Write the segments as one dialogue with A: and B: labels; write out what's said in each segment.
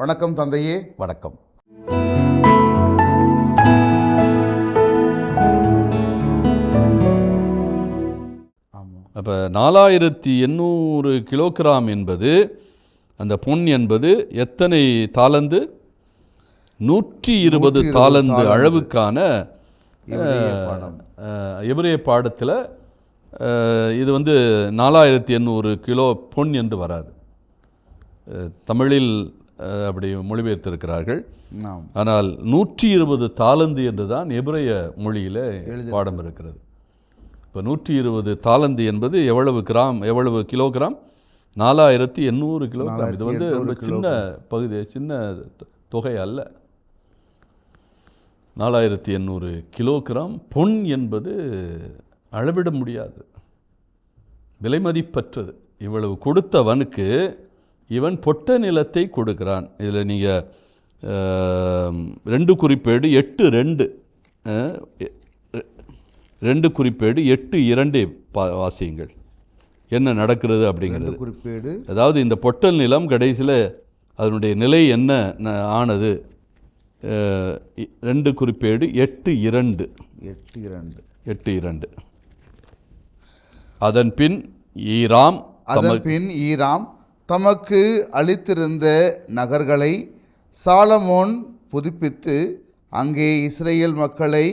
A: வணக்கம் தந்தையே.
B: வணக்கம். அப்போ நாலாயிரத்தி எண்ணூறு கிலோகிராம் என்பது அந்த பொன் என்பது எத்தனை தாளந்து நூற்றி இருபது தாளந்து
A: தாலந்து.
B: அளவுக்கான
A: எபிரேய
B: பாடத்தில் இது வந்து நாலாயிரத்தி எண்ணூறு கிலோ பொன் என்று வராது. தமிழில் அப்படி மொழிபெயர்த்திருக்கிறார்கள். ஆனால் நூற்றி இருபது தாளந்து என்று தான் எபிரேய மொழியில் பாடம் இருக்கிறது. இப்போ நூற்றி இருபது தாளந்து என்பது எவ்வளவு கிராம் எவ்வளவு கிலோகிராம்? நாலாயிரத்தி எண்ணூறு கிலோகிராம். இது வந்து ரொம்ப சின்ன பகுதி சின்ன தொகை அல்ல. நாலாயிரத்தி எண்ணூறு கிலோகிராம். பொன் என்பது அளவிட முடியாது. விலைமதிப்பற்றது. இவ்வளவு கொடுத்தவனுக்கு இவன் பொட்ட நிலத்தை கொடுக்கிறான். இதில் நீங்கள் ரெண்டு குறிப்பேடு எட்டு ரெண்டு ரெண்டு குறிப்பேடு எட்டு இரண்டே பா வாசியுங்கள். என்ன நடக்கிறது அப்படிங்கிறது.
A: குறிப்பேடு.
B: அதாவது இந்த பொட்டல் நிலம் கடைசியில் அதனுடைய நிலை என்ன ஆனது? ரெண்டு குறிப்பேடு எட்டு இரண்டு.
A: எட்டு இரண்டு.
B: எட்டு இரண்டு. அதன் பின் ஈராம்
A: அதன் பின் ஈராம் தமக்கு அளித்திருந்த நகர்களை சாலமோன் புதுப்பித்து அங்கே இஸ்ரேல் மக்களை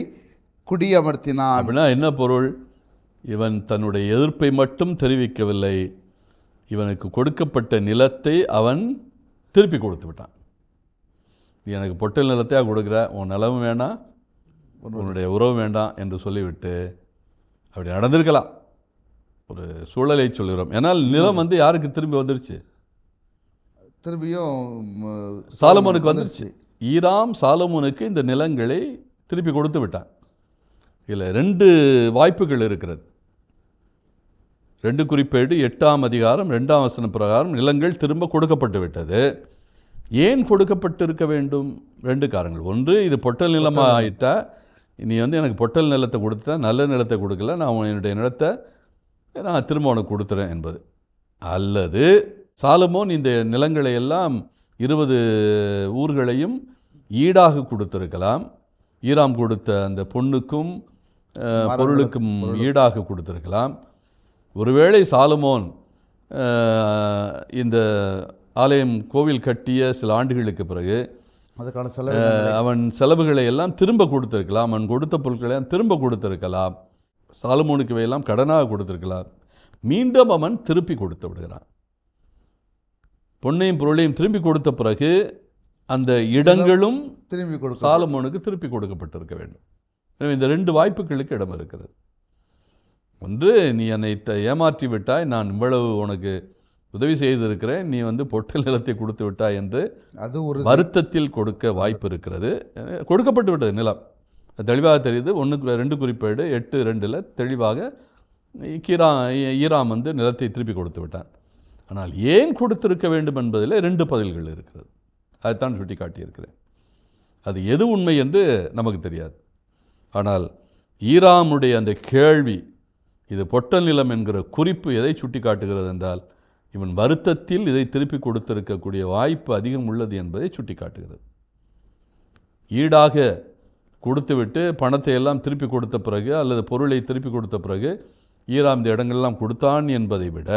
A: குடியமர்த்தினான்.
B: அப்படின்னா என்ன பொருள்? இவன் தன்னுடைய எதிர்ப்பை மட்டும் தெரிவிக்கவில்லை. இவனுக்கு கொடுக்கப்பட்ட நிலத்தை அவன் திருப்பி கொடுத்து விட்டான். நீ எனக்கு பொட்டல் நிலத்தையாக கொடுக்குற? உன் நிலவும் வேண்டாம். உன்னுடைய உறவு வேண்டாம் என்று சொல்லிவிட்டு அப்படி நடந்திருக்கலாம். ஒரு சூழலை சொல்லுகிறோம் ஏன்னால் நிலம் வந்து யாருக்கு திரும்பி வந்துருச்சு?
A: திரும்பியும்
B: சாலமோனுக்கு வந்துருச்சு. ஈராம் சாலமோனுக்கு இந்த நிலங்களை திருப்பி கொடுத்து விட்டான். இதில் ரெண்டு வாய்ப்புகள் இருக்கிறது. ரெண்டு குறிப்பேடு எட்டாம் அதிகாரம் ரெண்டாம் வசன பிரகாரம் நிலங்கள் திரும்ப கொடுக்கப்பட்டு விட்டது. ஏன் கொடுக்கப்பட்டிருக்க வேண்டும்? ரெண்டு காரணங்கள். ஒன்று இது பொட்டல் நிலமாக ஆயிட்டா நீ வந்து எனக்கு பொட்டல் நிலத்தை கொடுத்தா நல்ல நிலத்தை கொடுக்கல நான் என்னுடைய நிலத்தை நான் திரும்ப உனக்கு கொடுத்துறேன் என்பது. அல்லது சாலமோன் இந்த நிலங்களை எல்லாம் இருபது ஊர்களையும் ஈடாக கொடுத்திருக்கலாம். ஈராம் கொடுத்த அந்த பொண்ணுக்கும் பொருளுக்கும் ஈடாக கொடுத்திருக்கலாம். ஒருவேளை சாலமோன் இந்த ஆலயம் கோவில் கட்டிய சில ஆண்டுகளுக்கு பிறகு
A: அதுக்கான செலவு
B: அவன் செலவுகளை எல்லாம் திரும்ப கொடுத்திருக்கலாம். அவன் கொடுத்த பொருட்களை திரும்ப கொடுத்திருக்கலாம். சாலமோனுக்கு இவையெல்லாம் கடனாக கொடுத்திருக்கலாம் மீண்டும் அவன் திருப்பி கொடுத்து விடுகிறான். பொன்னையும் பொருளையும் திரும்பி கொடுத்த பிறகு அந்த இடங்களும்
A: திரும்பி கொடுக்க
B: சாலமோனுக்கு திருப்பி கொடுக்கப்பட்டிருக்க வேண்டும். எனவே இந்த ரெண்டு வாய்ப்புகளுக்கு இடம் இருக்கிறது. ஒன்று நீ என்னை ஏமாற்றி விட்டாய் நான் இவ்வளவு உனக்கு உதவி செய்திருக்கிறேன் நீ வந்து பொட்டல் நிலத்தை கொடுத்து விட்டாய் என்று
A: அது ஒரு
B: வருத்தத்தில் கொடுக்க வாய்ப்பு இருக்கிறது. கொடுக்கப்பட்டு விட்டது நிலம். தெளிவாக தெரியுது. ஒன்று ரெண்டு குறிப்பேடு எட்டு ரெண்டில் தெளிவாக கீரா ஈராம் வந்து நிலத்தை திருப்பி கொடுத்து விட்டான் ஆனால் ஏன் கொடுத்திருக்க வேண்டும் என்பதில் ரெண்டு பதில்கள் இருக்கிறது. அதைத்தான் சுட்டி காட்டியிருக்கிறேன் அது எது உண்மை என்று நமக்கு தெரியாது. ஆனால் ஈராமுடைய அந்த கேள்வி இது பொட்டல் நிலம் என்கிற குறிப்பு எதை சுட்டி காட்டுகிறது என்றால் இவன் வருத்தத்தில் இதை திருப்பி கொடுத்திருக்கக்கூடிய வாய்ப்பு அதிகம் உள்ளது என்பதை சுட்டி காட்டுகிறது ஈடாக கொடுத்துவிட்டு பணத்தை எல்லாம் திருப்பி கொடுத்த பிறகு அல்லது பொருளை திருப்பி கொடுத்த பிறகு ஈராம் இந்த இடங்கள்லாம் கொடுத்தான் என்பதை விட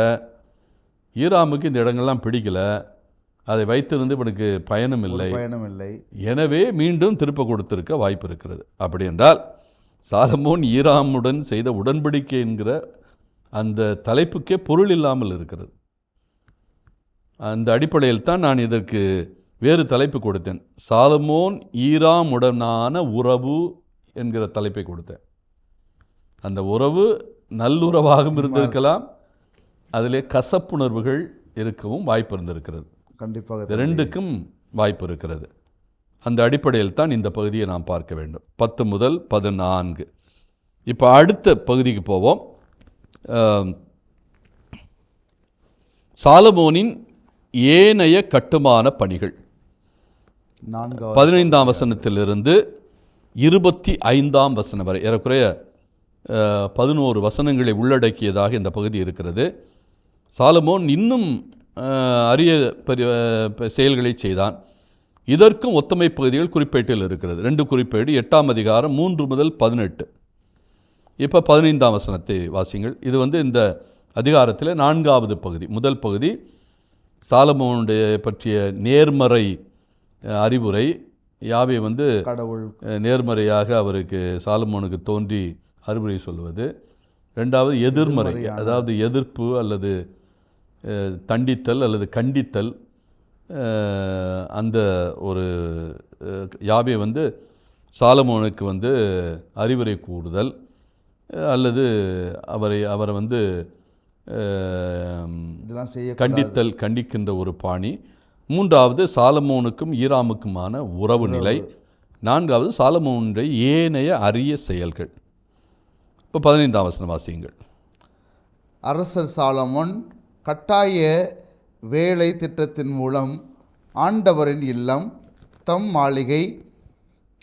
B: ஈராமுக்கு இந்த இடங்கள்லாம் பிடிக்கல. அதை வைத்திருந்து இவனுக்கு பயனும் இல்லை.
A: பயணம் இல்லை.
B: எனவே மீண்டும் திருப்ப கொடுத்திருக்க வாய்ப்பு இருக்கிறது. அப்படி என்றால் சாலமோன் ஈராமுடன் செய்த உடன்படிக்கை என்கிற அந்த தலைப்புக்கே பொருள் இல்லாமல் இருக்கிறது. அந்த அடிப்படையில் தான் நான் இதற்கு வேறு தலைப்பு கொடுத்தேன். சாலமோன் ஈராமுடனான உறவு என்கிற தலைப்பை கொடுத்தேன். அந்த உறவு நல்லுறவாகவும் இருந்திருக்கலாம். அதிலே கசப்புணர்வுகள் இருக்கவும் வாய்ப்பு இருந்திருக்கிறது.
A: கண்டிப்பாக
B: ரெண்டுக்கும் வாய்ப்பு இருக்கிறது. அந்த அடிப்படையில் தான் இந்த பகுதியை நாம் பார்க்க வேண்டும். பத்து முதல் பதினான்கு. இப்போ அடுத்த பகுதிக்கு போவோம். சாலமோனின் ஏனைய கட்டுமான பணிகள். பதினைந்தாம் வசனத்திலிருந்து இருபத்தி ஐந்தாம் வசனம் வரை ஏறக்குறைய பதினோரு வசனங்களை உள்ளடக்கியதாக இந்த பகுதி இருக்கிறது. சாலமோன் இன்னும் அரிய பெரிய செயல்களை செய்தான். இதற்கும் ஒத்தமை பகுதிகள் குறிப்பேட்டில் இருக்கிறது. ரெண்டு குறிப்பேடு எட்டாம் அதிகாரம் மூன்று முதல் பதினெட்டு. இப்போ பதினைந்தாம் வசனத்தை வாசிங்கள். இது வந்து இந்த அதிகாரத்தில் நான்காவது பகுதி. முதல் பகுதி சாலமோனுடைய பற்றிய நேர்மறை அறிவுரை. யாவை வந்து
A: கடவுள்.
B: நேர்மறையாக அவருக்கு சாலமோனுக்கு தோன்றி அறிவுரை சொல்வது. ரெண்டாவது எதிர்மறை. அதாவது எதிர்ப்பு அல்லது தண்டித்தல் அல்லது கண்டித்தல். அந்த ஒரு யாவை வந்து சாலமோனுக்கு வந்து அறிவுரை கூறுதல். அஹ், அல்லது அவரை அவரை வந்து அஹ்,
A: இதெல்லாம் செய்ய
B: கண்டித்தல் கண்டிக்கின்ற ஒரு பாணி. மூன்றாவது சாலமோனுக்கும் ஈராமுக்குமான உறவு நிலை நான்காவது சாலமோனுடைய ஏனைய அரிய செயல்கள். இப்போ பதினைந்தாம் வசனம் வாசியுங்கள்.
A: அரசர் சாலமோன் கட்டாய வேலை திட்டத்தின் மூலம் ஆண்டவரின் இல்லம் தம் மாளிகை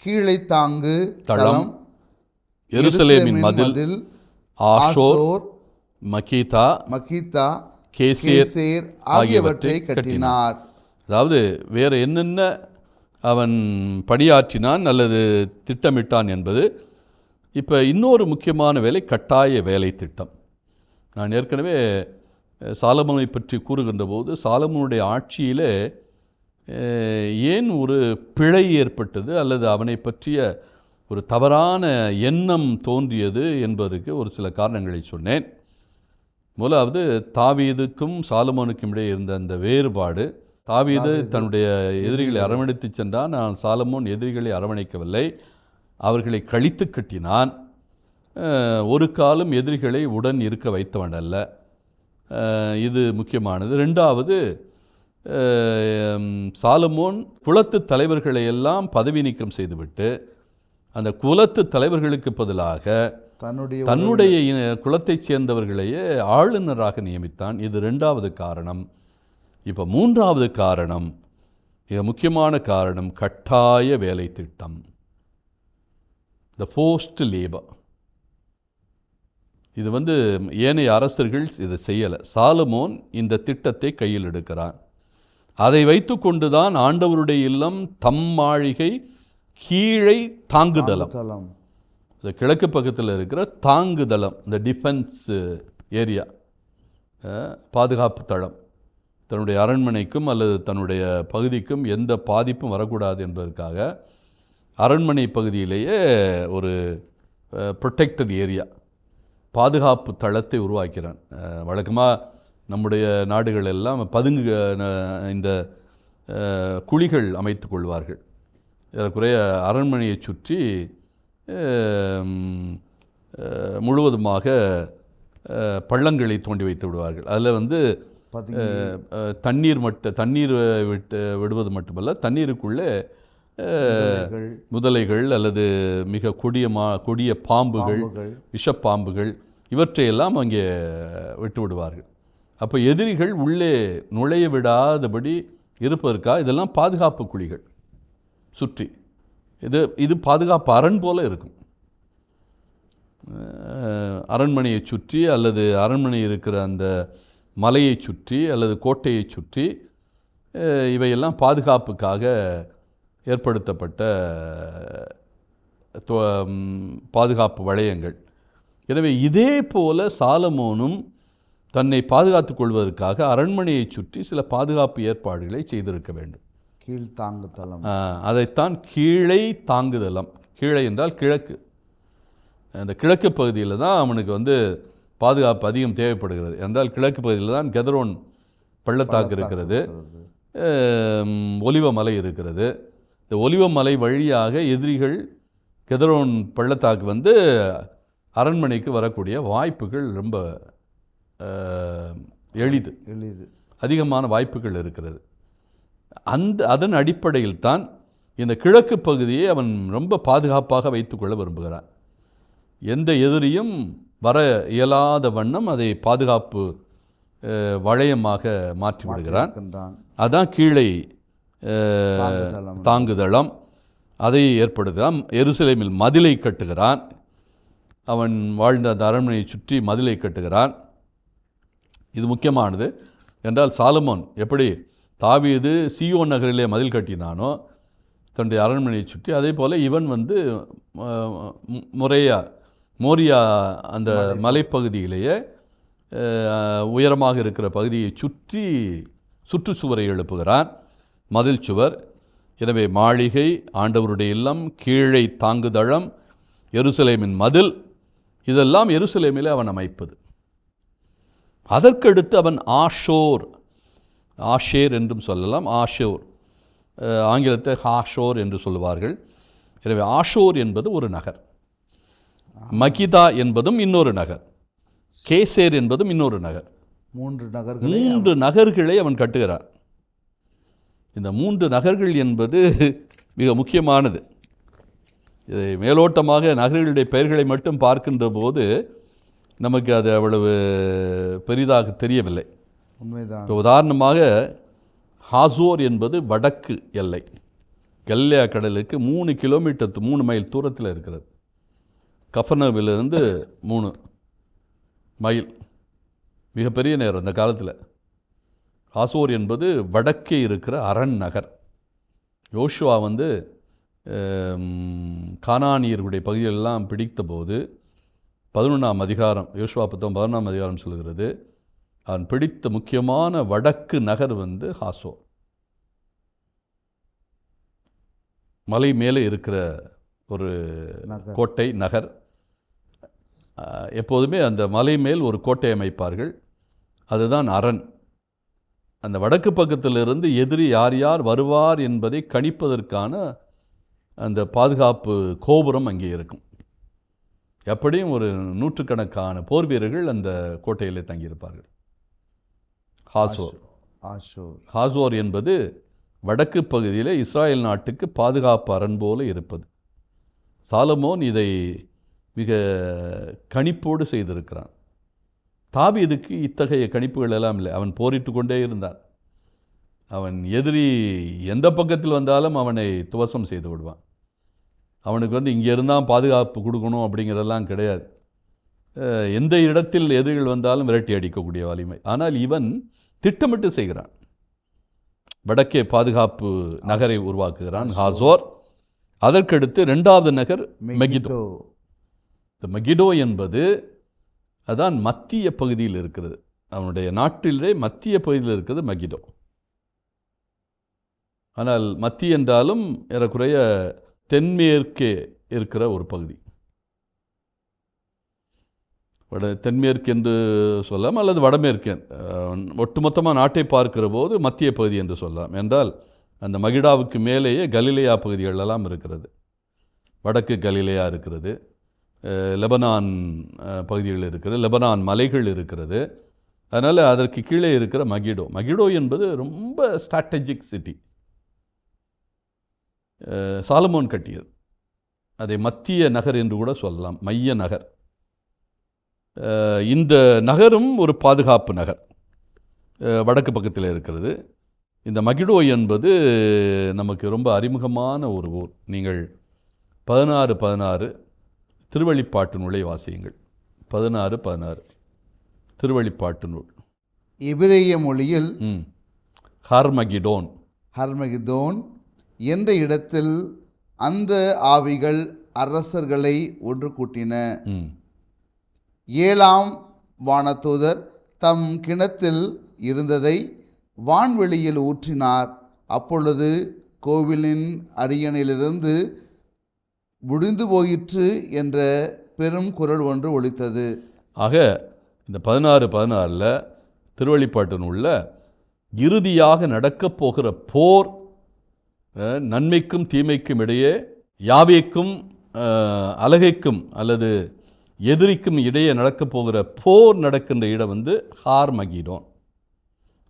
A: கீழை தாங்கு
B: தளம், எருசலேமின் மதில் ஆஷோர்
A: மகிதா
B: கேசேர்
A: கேசேர் ஆகியவற்றை கட்டினார்.
B: அதாவது வேறு என்னென்ன அவன் பணியாற்றினான் அல்லது திட்டமிட்டான் என்பது இப்போ இன்னொரு முக்கியமான வேலை கட்டாய வேலை திட்டம். நான் ஏற்கனவே சாலமனை பற்றி கூறுகின்ற போது சாலமனுடைய ஆட்சியிலே ஏன் ஒரு பிழை ஏற்பட்டது அல்லது அவனை பற்றிய ஒரு தவறான எண்ணம் தோன்றியது என்பதற்கு ஒரு சில காரணங்களை சொன்னேன். முதலாவது தாவீதுக்கும் சாலமோனுக்கும் இடையே இருந்த அந்த வேறுபாடு தாவீது தன்னுடைய எதிரிகளை அரவணைத்து சென்றான். நான் சாலமோன் எதிரிகளை அரவணைக்கவில்லை. அவர்களை கழித்து கட்டினான். ஒரு காலம் எதிரிகளை உடன் இருக்க வைத்தவன் அல்ல. இது முக்கியமானது. ரெண்டாவது சாலமோன் குலத்து தலைவர்களை எல்லாம் பதவி நீக்கம் செய்துவிட்டு அந்த குலத்து தலைவர்களுக்கு பதிலாக
A: தன்னுடைய
B: தன்னுடைய குலத்தைச் சேர்ந்தவர்களையே ஆளுநராக நியமித்தான். இது ரெண்டாவது காரணம். இப்போ மூன்றாவது காரணம் மிக முக்கியமான காரணம் கட்டாய வேலை திட்டம். த போஸ்ட் லேபர் இது வந்து ஏனைய அரசர்கள் இதை செய்யலை. சாலமோன் இந்த திட்டத்தை கையில் எடுக்கிறான். அதை வைத்துக்கொண்டு தான் ஆண்டவருடைய இல்லம் தம் மாளிகை கீழே தாங்குதலம்
A: தளம்
B: இந்த கிழக்கு பக்கத்தில் இருக்கிற தாங்குதளம் இந்த டிஃபென்ஸ் ஏரியா பாதுகாப்பு தளம். தன்னுடைய அரண்மனைக்கும் அல்லது தன்னுடைய பகுதிக்கும் எந்த பாதிப்பும் வரக்கூடாது என்பதற்காக அரண்மனை பகுதியிலேயே ஒரு ப்ரொடெக்டட் ஏரியா பாதுகாப்பு தளத்தை உருவாக்கிறான். வழக்கமாக நம்முடைய நாடுகள் எல்லாம் பதுங்கு இந்த குழிகள் அமைத்து கொள்வார்கள். ஏறக்குறைய அரண்மனையை சுற்றி முழுவதுமாக பள்ளங்களை தோண்டி வைத்து விடுவார்கள். அதில் வந்து தண்ணீர் மட்ட தண்ணீர் விட்டு விடுவது மட்டுமல்ல தண்ணீருக்குள்ளே
A: முதலைகள்,
B: அல்லது மிக கொடிய மா கொடிய பாம்புகள்
A: பாம்புகள்.
B: விஷப்பாம்புகள் இவற்றையெல்லாம் அங்கே விட்டு விடுவார்கள். அப்போ எதிரிகள் உள்ளே நுழைய விடாதபடி இருப்பதற்காக இதெல்லாம் பாதுகாப்பு குழிகள். சுற்றி. இது இது பாதுகாப்பு அரண் போல இருக்கும். அரண்மனையை சுற்றி அல்லது அரண்மனை இருக்கிற அந்த மலையை சுற்றி அல்லது கோட்டையை சுற்றி இவையெல்லாம் பாதுகாப்புக்காக ஏற்படுத்தப்பட்ட பாதுகாப்பு வளையங்கள். எனவே இதே போல சாலமோனும் தன்னை பாதுகாத்துக் கொள்வதற்காக அரண்மனையை சுற்றி சில பாதுகாப்பு ஏற்பாடுகளை செய்திருக்க வேண்டும்.
A: கீழ்த்தாங்கு தளம்
B: ஆ, அதைத்தான் கீழே தாங்குதலம் கீழே என்றால் கிழக்கு. அந்த கிழக்கு பகுதியில் தான் அவனுக்கு வந்து பாதுகாப்பு அதிகம் தேவைப்படுகிறது. என்றால் கிழக்கு பகுதியில் தான் கெதரோன் பள்ளத்தாக்கு இருக்கிறது. ஆம், ஒலிவ மலை இருக்கிறது. இந்த ஒலிவ மலை வழியாக எதிரிகள் கெதரோன் பள்ளத்தாக்கு வந்து அரண்மனைக்கு வரக்கூடிய வாய்ப்புகள் ரொம்ப எளிது.
A: எளிது.
B: அதிகமான வாய்ப்புகள் இருக்கிறது. அந்த அதன் அடிப்படையில் தான் இந்த கிழக்கு பகுதியை அவன் ரொம்ப பாதுகாப்பாக வைத்துக்கொள்ள விரும்புகிறான். எந்த எதிரியும் வர இயலாத வண்ணம் அதை பாதுகாப்பு வளையமாக மாற்றி விடுகிறான். அதான் கீழே
A: தாங்குதளம்.
B: அதை ஏற்படுத்துகிறான். எருசலேமில் மதிலை கட்டுகிறான். அவன் வாழ்ந்த அந்த அரண்மனையை சுற்றி மதிலை கட்டுகிறான். இது முக்கியமானது என்றால் சாலமோன் எப்படி தாவீது சீயோன் நகரிலே மதில் கட்டினானோ தன்னுடைய அரண்மனையை சுற்றி அதே போல் இவன் வந்து அஹ், மு- முறையா மோரியா அந்த மலைப்பகுதியிலேயே உயரமாக இருக்கிற பகுதியை சுற்றி சுற்றுச்சுவரை எழுப்புகிறான். மதில் சுவர். எனவே மாளிகை ஆண்டவருடைய இல்லம் கீழே தாங்குதளம் எருசலேமின் மதில் இதெல்லாம் எருசலேமிலே அவன் அமைப்பது. அதற்கடுத்து அவன் ஆஷோர். ஆஷேர் என்றும் சொல்லலாம். ஆஷோர். ஆங்கிலத்தை ஹாஷோர் என்று சொல்லுவார்கள். எனவே ஆஷோர் என்பது ஒரு நகர். மகிதா என்பதும் இன்னொரு நகர். கேசேர் என்பதும் இன்னொரு நகர்.
A: மூன்று நகர்களை
B: மூன்று நகர்களை அவன் கட்டுகிறான். இந்த மூன்று நகர்கள் என்பது மிக முக்கியமானது. இதை மேலோட்டமாக நகர்களுடைய பெயர்களை மட்டும் பார்க்கின்ற போது நமக்கு அது அவ்வளவு பெரிதாக தெரியவில்லை.
A: உண்மைதான்.
B: உதாரணமாக ஹாசோர் என்பது வடக்கு எல்லை. கல்லியா கடலுக்கு மூணு கிலோமீட்டர் மூணு மைல் தூரத்தில் இருக்கிறது. கஃபனவிலிருந்து மூணு மைல். மிகப்பெரிய நேரம் அந்த காலத்தில். ஹாசோர் என்பது வடக்கே இருக்கிற அரண் நகர். யோஷுவா வந்து கானானியர்களுடைய பகுதிகளெல்லாம் பிடித்தபோது பதினொன்றாம் அதிகாரம் யோசுவா புத்தகம் பதினொன்றாம் அதிகாரம் சொல்கிறது அவன் பிடித்த முக்கியமான வடக்கு நகர் வந்து ஹாசோ மலை மேலே இருக்கிற ஒரு. கோட்டை நகர். எப்போதுமே அந்த மலை மேல் ஒரு கோட்டை அமைப்பார்கள். அதுதான் அரண். அந்த வடக்கு பக்கத்திலிருந்து எதிரி யார் யார் வருவார் என்பதை கணிப்பதற்கான அந்த பாதுகாப்பு கோபுரம் அங்கே இருக்கும். எப்படியும் ஒரு நூற்றுக்கணக்கான போர் வீரர்கள் அந்த கோட்டையிலே தங்கியிருப்பார்கள். ஹாசோர்.
A: ஆஷோர்
B: ஹாசோர் என்பது வடக்கு பகுதியில் இஸ்ராயல் நாட்டுக்கு பாதுகாப்பு அரண் போல இருப்பது. சாலமோன் இதை மிக கணிப்போடு செய்திருக்கிறான். தாவீதுக்கு இத்தகைய கணிப்புகள் எல்லாம் இல்லை? அவன் போரிட்டு கொண்டே இருந்தான். அவன் எதிரி எந்த பக்கத்தில் வந்தாலும் அவனை துவசம் செய்து விடுவான். அவனுக்கு வந்து இங்கே இருந்தால் பாதுகாப்பு கொடுக்கணும் அப்படிங்கிறதெல்லாம் கிடையாது. எந்த இடத்தில் எதிரிகள் வந்தாலும் விரட்டி அடிக்கக்கூடிய வலிமை. ஆனால் இவன் திட்டமிட்டு செய்கிறான். வடக்கே பாதுகாப்பு நகரை உருவாக்குகிறான் ஹாசோர். அதற்கடுத்து ரெண்டாவது நகர் மெகிதோ. இந்த மெகிடோ என்பது அதான் மத்திய பகுதியில் இருக்கிறது. அவனுடைய நாட்டிலே மத்திய பகுதியில் இருக்கிறது மகிடோ ஆனால் மத்திய என்றாலும் ஏறக்குறைய தென்மேற்கே இருக்கிற ஒரு பகுதி. வட தென்மேற்கு என்று சொல்லலாம் அல்லது வடமேற்கு. ஒட்டுமொத்தமாக நாட்டை பார்க்கிற போது மத்திய பகுதி என்று சொல்லலாம். என்றால் அந்த மகிடாவுக்கு மேலேயே கலிலேயா பகுதிகளெல்லாம் இருக்கிறது. வடக்கு கலிலேயா இருக்கிறது. லெபனான் பகுதிகள் இருக்கிறது. லெபனான் மலைகள் இருக்கிறது. அதனால் அதற்கு கீழே இருக்கிற மகிடோ. மகிடோ என்பது ரொம்ப ஸ்ட்ராட்டஜிக் சிட்டி சாலமோன் கட்டியது. அதை மத்திய நகர் என்று கூட சொல்லலாம். மைய நகர். இந்த நகரும் ஒரு பாதுகாப்பு நகர். வடக்கு பக்கத்தில் இருக்கிறது. இந்த மகிடோ என்பது நமக்கு ரொம்ப அறிமுகமான ஒரு ஊர். நீங்கள் பதினாறு பதினாறு திருவழிப்பாட்டு நூலை வாசியுங்கள். பதினாறு பதினாறு திருவழிப்பாட்டு நூல்.
A: எபிரேய மொழியில்
B: ஹார்மகிடோன்.
A: ஹர்மகிதோன் என்ற இடத்தில் அந்த ஆவிகள் அரசர்களை ஒன்று கூட்டின. ஏழாம் வானதூதர் தம் கிணத்தில் இருந்ததை வான்வெளியில் ஊற்றினார். அப்பொழுது கோவிலின் அரியணையிலிருந்து முடிந்து போயிற்று என்ற பெரும் குரல் ஒன்று ஒழித்தது
B: ஆக இந்த பதினாறு பதினாறில் திருவள்ளிப்பாட்டு நூலில் இறுதியாக நடக்கப் போகிற போர் நன்மைக்கும் தீமைக்கும் இடையே யாவைக்கும் அலகைக்கும் அல்லது எதிரிக்கும் இடையே நடக்கப் போகிற போர் நடக்கின்ற இடம் வந்து ஹார் மகிடோன்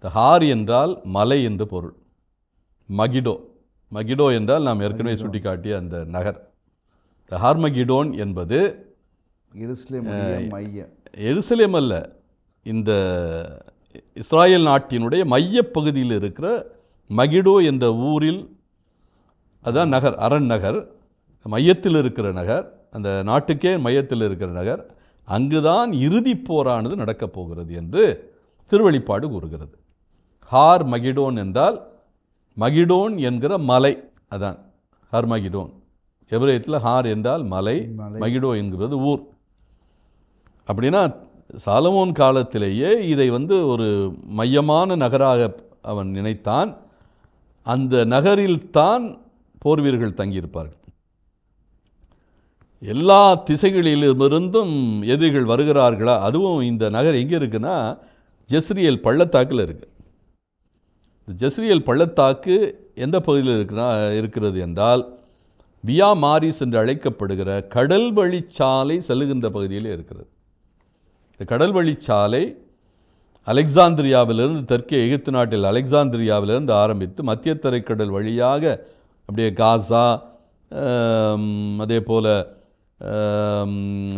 B: இந்த ஹார் என்றால் மலை என்று பொருள். மகிடோ. மகிடோ என்றால் நாம் ஏற்கனவே சுட்டிக்காட்டிய அந்த நகர். இந்த ஹார்மகிடோன் என்பது
A: எருசலேமுடைய மையம்.
B: எருசலேம் அல்ல. இந்த இஸ்ராயேல் நாட்டினுடைய மையப் பகுதியில் இருக்கிற மகிடோ என்ற ஊரில் அதான் நகர் அரண் நகர். மையத்தில் இருக்கிற நகர். அந்த நாட்டுக்கே மையத்தில் இருக்கிற நகர். அங்குதான் இறுதிப் போரானது நடக்கப் போகிறது என்று திருவெளிப்பாடு கூறுகிறது. ஹார் மகிடோன் என்றால் மகிடோன் என்கிற மலை. அதான் ஹார் மகிடோன். எபிரேயத்தில் ஹார் என்றால் மலை மகிடோ என்கிறது ஊர். அப்படின்னா சாலமோன் காலத்திலேயே இதை வந்து ஒரு மையமான நகராக அவன் நினைத்தான். அந்த நகரில்தான் போர் வீரர்கள் தங்கியிருப்பார்கள். எல்லா திசைகளிலிருந்தும் எதிரிகள் வருகிறார்களா? அதுவும் இந்த நகர் எங்கே இருக்குன்னா ஜெஸ்ரியல் பள்ளத்தாக்கில் இருக்கு. இந்த ஜெஸ்ரியல் பள்ளத்தாக்கு எந்த பகுதியில் இருக்கிறா இருக்கிறது என்றால் வியா மாரிஸ் என்று அழைக்கப்படுகிற கடல் வழிச்சாலை செல்லுகின்ற பகுதியில் இருக்கிறது. இந்த கடல் வழிச்சாலை அலெக்சாந்திரியாவிலிருந்து தெற்கே எகிப்து நாட்டில் அலெக்சாந்திரியாவிலிருந்து ஆரம்பித்து மத்திய தரைக்கடல் வழியாக அப்படியே காசா அதே போல்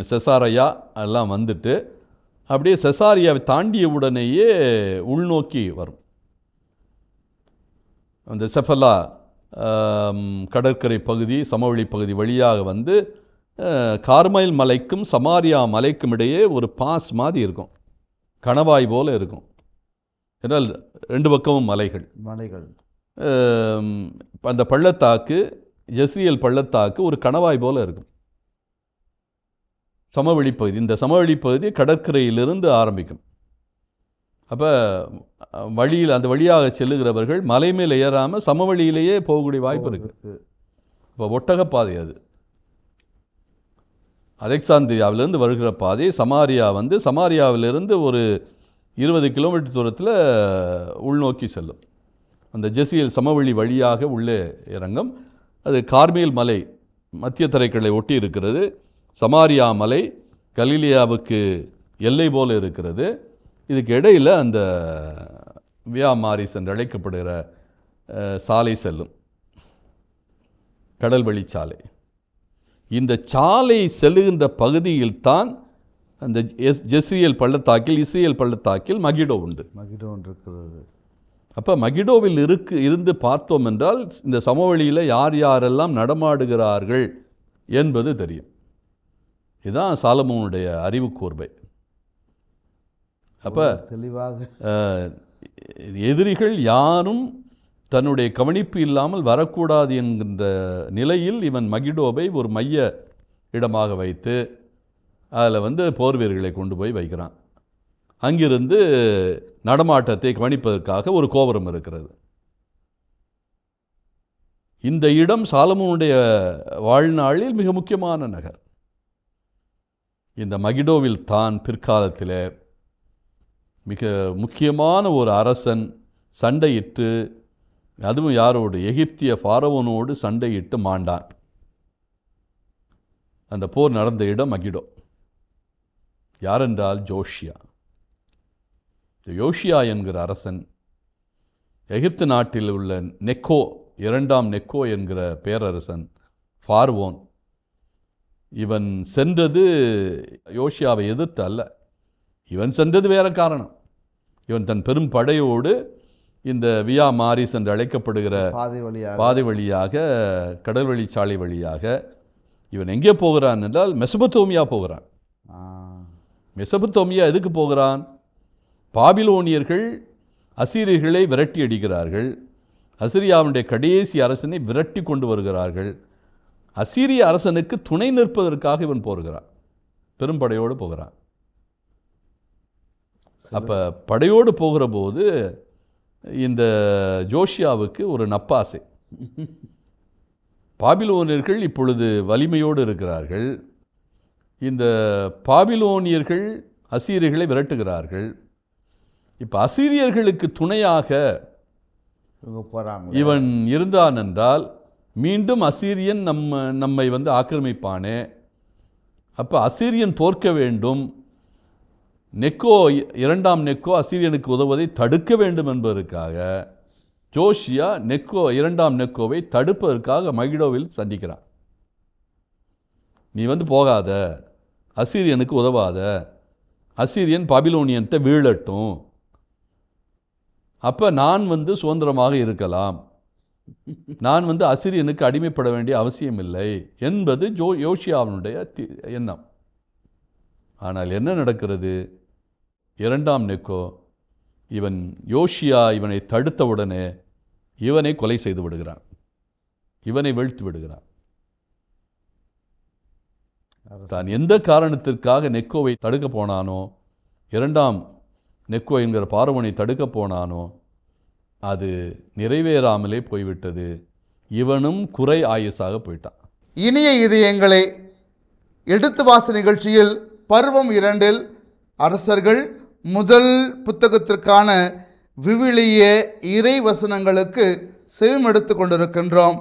B: செசாரையா எல்லாம் வந்துட்டு அப்படியே செசாரியாவை தாண்டிய உடனேயே உள்நோக்கி வரும். அந்த செஃபலா கடற்கரை பகுதி சமவெளி பகுதி வழியாக வந்து கார்மைல் மலைக்கும் சமாரியா மலைக்கும் இடையே ஒரு பாஸ் மாதிரி இருக்கும். கணவாய் போல இருக்கும். என்றால் ரெண்டு பக்கமும் மலைகள்.
A: மலைகள்.
B: அந்த பள்ளத்தாக்கு ஜெஸ்ரியல் பள்ளத்தாக்கு ஒரு கணவாய் போல இருக்கும். சமவெளி பகுதி. இந்த சமவெளி பகுதி கடற்கரையிலிருந்து ஆரம்பிக்கும். அப்போ வழியில் அந்த வழியாக செல்லுகிறவர்கள் மலை மேல் ஏறாமல் சமவெளியிலேயே போகக்கூடிய வாய்ப்பு இருக்குது
A: இருக்கு.
B: இப்போ ஒட்டகப்பாதை அது. அலெக்சாந்திரியாவிலிருந்து வருகிற பாதை சமாரியா வந்து சமாரியாவிலிருந்து ஒரு இருபது கிலோமீட்டர் தூரத்தில் உள்நோக்கி செல்லும். அந்த ஜெசியல் சமவெளி வழியாக உள்ளே இறங்கும். அது கார்மேல் மலை மத்திய தரைக்கடலை ஒட்டி இருக்கிறது. சமாரியா மலை கலீலியாவுக்கு எல்லை போல இருக்கிறது. இதுக்கு இடையில் அந்த வியா மாரிஸ் என்று அழைக்கப்படுகிற சாலை செல்லும். கடல் வழி சாலை. இந்த சாலை செல்லுகின்ற பகுதியில் தான் அந்த எஸ் ஜெஸ்ரியல் பள்ளத்தாக்கில் இஸ்ரேல் பள்ளத்தாக்கில் மகிடோ உண்டு.
A: மகிடோன் இருக்கிறது
B: அப்போ மகிடோவில் இருக்கு இருந்து பார்த்தோம் என்றால் இந்த சமவெளியில் யார் யாரெல்லாம் நடமாடுகிறார்கள் என்பது தெரியும். இதுதான் சாலமோனுடைய அறிவு கூர்மை. அப்போ
A: தெளிவாக.
B: எதிரிகள் யாரும் தன்னுடைய கவனிப்பு இல்லாமல் வரக்கூடாது என்கின்ற நிலையில் இவன் மகிடோவை ஒரு மைய இடமாக வைத்து அதில் வந்து போர் வீரர்களை கொண்டு போய் வைக்கிறான். அங்கிருந்து நடமாட்டத்தை கவனிப்பதற்காக ஒரு கோபுரம் இருக்கிறது. இந்த இடம் சாலமோனுடைய வாழ்நாளில் மிக முக்கியமான நகர். இந்த மகிடோவில் தான் பிற்காலத்தில் மிக முக்கியமான ஒரு அரசன் சண்டையிட்டு அதுவும் யாரோடு? எகிப்திய ஃபாரவோனோடு சண்டையிட்டு மாண்டான். அந்த போர் நடந்த இடம் மகிடோ யாரென்றால்? ஜோஷியா இந்த யோஷியா என்கிற அரசன் எகிப்து நாட்டில் உள்ள நெக்கோ இரண்டாம் நெக்கோ என்கிற பேரரசன் ஃபார்வோன். இவன் சென்றது யோஷியாவை எதிர்த்து அல்ல. இவன் சென்றது வேற காரணம். இவன் தன் பெரும் படையோடு இந்த வியா மாரிஸ் என்று அழைக்கப்படுகிற
A: பாதை வழியாக
B: பாதை வழியாக கடல் வழி சாலை வழியாக இவன் எங்கே போகிறான் என்றால் மெசபத்தோமியா போகிறான். மெசபத்தோமியா எதுக்கு போகிறான்? பாபிலோனியர்கள் அசீரியர்களை விரட்டி அடிக்கிறார்கள். அசிரியாவுடைய கடைசி அரசனை விரட்டி கொண்டு வருகிறார்கள். அசீரிய அரசனுக்கு துணை நிற்பதற்காக இவன் போகிறான். பெரும்படையோடு போகிறான். அப்போ படையோடு போகிற போது இந்த ஜோஷியாவுக்கு ஒரு நப்பாசை. பாபிலோனியர்கள் இப்பொழுது வலிமையோடு இருக்கிறார்கள். இந்த பாபிலோனியர்கள் அசீரியர்களை விரட்டுகிறார்கள். இப்போ அசீரியர்களுக்கு துணையாக இவன் இருந்தான் என்றால் மீண்டும் அசீரியன் நம்ம நம்மை வந்து ஆக்கிரமிப்பானே. அப்போ அசீரியன் தோற்க வேண்டும். நெக்கோ இரண்டாம் நெக்கோ அசீரியனுக்கு உதவுவதை தடுக்க வேண்டும் என்பதற்காக ஜோஷியா நெக்கோ இரண்டாம் நெக்கோவை தடுப்பதற்காக மகிடோவில் சந்திக்கிறான் நீ வந்து போகாத. அசீரியனுக்கு உதவாத. அசீரியன் பபிலோனியன்ட்ட வீழட்டும். அப்போ நான் வந்து சுதந்திரமாக இருக்கலாம். நான் வந்து அசிரியனுக்கு அடிமைப்பட வேண்டிய அவசியமில்லை என்பது ஜோ யோஷியாவினுடைய எண்ணம். ஆனால் என்ன நடக்கிறது? இரண்டாம் நெக்கோ இவன் யோஷியா இவனை தடுத்தவுடனே இவனை கொலை செய்து விடுகிறான். இவனை வீழ்த்தி விடுகிறான். தான் எந்த காரணத்திற்காக நெக்கோவை தடுக்க போனானோ இரண்டாம் நெக்கோ என்கிற பார்வனை தடுக்க போனானோ அது நிறைவேறாமலே போய்விட்டது. இவனும் குறை ஆயுசாக போயிட்டான்.
A: இனிய இதயங்களை எடுத்து வாச நிகழ்ச்சியில் பருவம் இரண்டில் அரசர்கள் முதல் புத்தகத்திற்கான விவிலிய இறை வசனங்களுக்கு செவிமெடுத்து கொண்டிருக்கின்றோம்.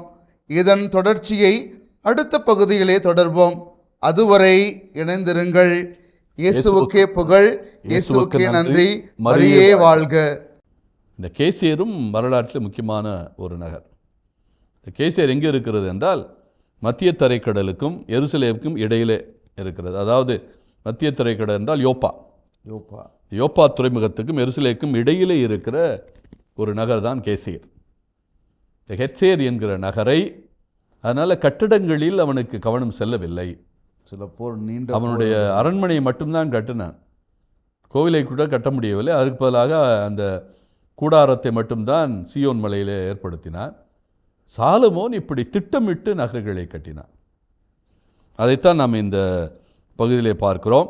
A: இதன் தொடர்ச்சியை அடுத்த பகுதியிலே தொடர்வோம். அதுவரை இணைந்திருங்கள். இயேசுவுக்கே புகழ். இயேசுவுக்கே நன்றி. மரியே வாழ்க.
B: இந்த கேசியரும் வரலாற்றில் முக்கியமான ஒரு நகர். இந்த கேசியர் எங்கே இருக்கிறது என்றால் மத்திய தரைக்கடலுக்கும் எருசலேமுக்கும் இடையிலே இருக்கிறது. அதாவது மத்திய தரைக்கடல் என்றால் யோப்பா.
A: யோப்பா.
B: யோப்பா துறைமுகத்துக்கும் எருசலேமுக்கும் இடையிலே இருக்கிற ஒரு நகர் தான் இந்த ஹெட்சேர் என்கிற நகரை அதனால் கட்டிடங்களில் அவனுக்கு கவனம் செல்லவில்லை.
A: சில போர் நீண்ட
B: அவனுடைய அரண்மனையை மட்டும்தான் கட்டினான். கோவிலை கூட கட்ட முடியவில்லை. அதற்கு பதிலாக அந்த கூடாரத்தை மட்டும்தான் சியோன் மலையிலே ஏற்படுத்தினான். சாலமோன் இப்படி திட்டமிட்டு நகர்களை கட்டினான். அதைத்தான் நாம் இந்த பகுதியிலே பார்க்கிறோம்.